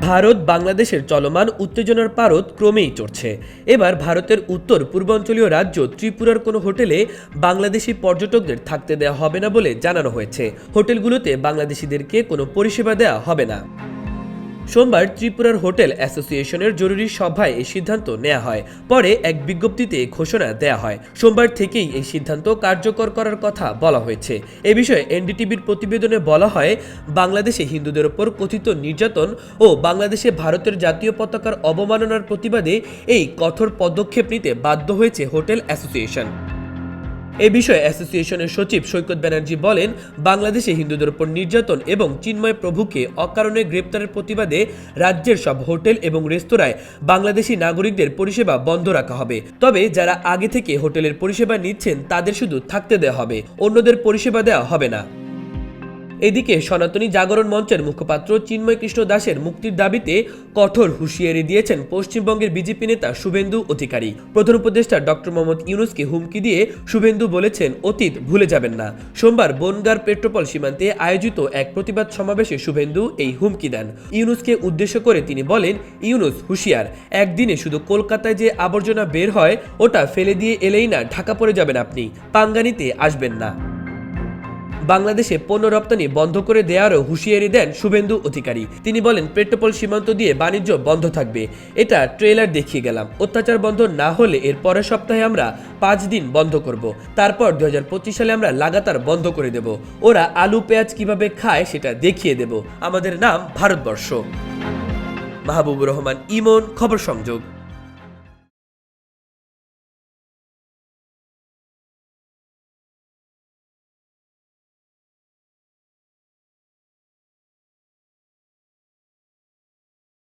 ভারত বাংলাদেশের চলমান উত্তেজনার পারদ ক্রমেই চড়ছে। এবার ভারতের উত্তর পূর্বাঞ্চলীয় রাজ্য ত্রিপুরার কোনো হোটেলে বাংলাদেশি পর্যটকদের থাকতে দেওয়া হবে না বলে জানানো হয়েছে। হোটেলগুলোতে বাংলাদেশিদেরকে কোনো পরিষেবা দেওয়া হবে না। সোমবার ত্রিপুরার হোটেল অ্যাসোসিয়েশনের জরুরি সভায় এই সিদ্ধান্ত নেওয়া হয়। পরে এক বিজ্ঞপ্তিতে ঘোষণা দেয়া হয়। সোমবার থেকেই এই সিদ্ধান্ত কার্যকর করার কথা বলা হয়েছে। এ বিষয়ে এনডিটিভির প্রতিবেদনে বলা হয়, বাংলাদেশে হিন্দুদের ওপর কথিত নির্যাতন ও বাংলাদেশে ভারতের জাতীয় পতাকার অবমাননার প্রতিবাদে এই কঠোর পদক্ষেপ নিতে বাধ্য হয়েছে হোটেল অ্যাসোসিয়েশন। এ বিষয়ে অ্যাসোসিয়েশনের সচিব সৈকত ব্যানার্জি বলেন, বাংলাদেশে হিন্দুদের উপর নির্যাতন এবং চিন্ময় প্রভুকে অকারণে গ্রেপ্তারের প্রতিবাদে রাজ্যের সব হোটেল এবং রেস্তোরাঁয় বাংলাদেশি নাগরিকদের পরিষেবা বন্ধ রাখা হবে। তবে যারা আগে থেকে হোটেলের পরিষেবা নিচ্ছেন, তাদের শুধু থাকতে দেওয়া হবে। অন্যদের পরিষেবা দেওয়া হবে না। এদিকে সনাতনী জাগরণ মঞ্চের মুখপাত্র চিন্ময় কৃষ্ণ দাসের মুক্তির দাবিতে কঠোর হুঁশিয়ারি দিয়েছেন পশ্চিমবঙ্গের বিজেপি নেতা শুভেন্দু অধিকারী। প্রধান উপদেষ্টা ডক্টর মোহাম্মদ ইউনুসকে হুমকি দিয়ে শুভেন্দু বলেছেন, অতীত ভুলে যাবেন না। সোমবার বনগার পেট্রোপল সীমান্তে আয়োজিত এক প্রতিবাদ সমাবেশে শুভেন্দু এই হুমকি দেন। ইউনুসকে উদ্দেশ্য করে তিনি বলেন, ইউনুস হুঁশিয়ার। একদিনে শুধু কলকাতায় যে আবর্জনা বের হয়, ওটা ফেলে দিয়ে এলেই না ঢাকা পড়ে যাবেন আপনি। পাঙ্গানিতে আসবেন না। বাংলাদেশে পণ্য রপ্তানি বন্ধ করে দেওয়ারও হুঁশিয়ারি দেন শুভেন্দু অধিকারী। তিনি বলেন, পেট্রোপল সীমান্ত দিয়ে বাণিজ্য বন্ধ থাকবে। এটা ট্রেলার দেখিয়ে গেলাম। অত্যাচার বন্ধ না হলে এর পরের সপ্তাহে আমরা পাঁচ দিন বন্ধ করব। তারপর দু হাজার পঁচিশ সালে আমরা লাগাতার বন্ধ করে দেব। ওরা আলু, পেঁয়াজ কীভাবে খায় সেটা দেখিয়ে দেব। আমাদের নাম ভারতবর্ষ। মাহবুবুর রহমান, ইমন, খবর সংযোগ।